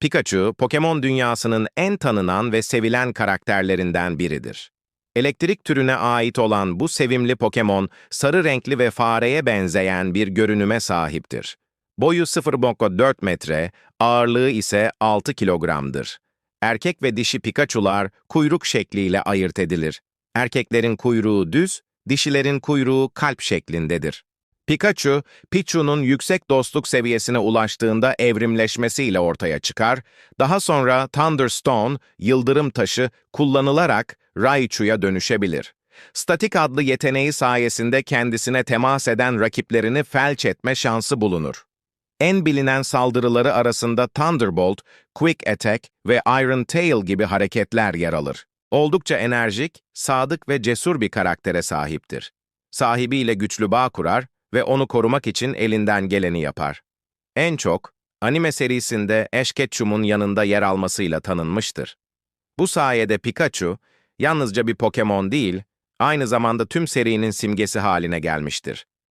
Pikachu, Pokemon dünyasının en tanınan ve sevilen karakterlerinden biridir. Elektrik türüne ait olan bu sevimli Pokemon, sarı renkli ve fareye benzeyen bir görünüme sahiptir. Boyu 0.4 metre, ağırlığı ise 6 kilogramdır. Erkek ve dişi Pikachu'lar kuyruk şekliyle ayırt edilir. Erkeklerin kuyruğu düz, dişilerin kuyruğu kalp şeklindedir. Pikachu, Pichu'nun yüksek dostluk seviyesine ulaştığında evrimleşmesiyle ortaya çıkar, daha sonra Thunderstone, yıldırım taşı, kullanılarak Raichu'ya dönüşebilir. Statik adlı yeteneği sayesinde kendisine temas eden rakiplerini felç etme şansı bulunur. En bilinen saldırıları arasında Thunderbolt, Quick Attack ve Iron Tail gibi hareketler yer alır. Oldukça enerjik, sadık ve cesur bir karaktere sahiptir. Sahibiyle güçlü bağ kurar ve onu korumak için elinden geleni yapar. En çok, anime serisinde Ash Ketchum'un yanında yer almasıyla tanınmıştır. Bu sayede Pikachu, yalnızca bir Pokemon değil, aynı zamanda tüm serinin simgesi haline gelmiştir.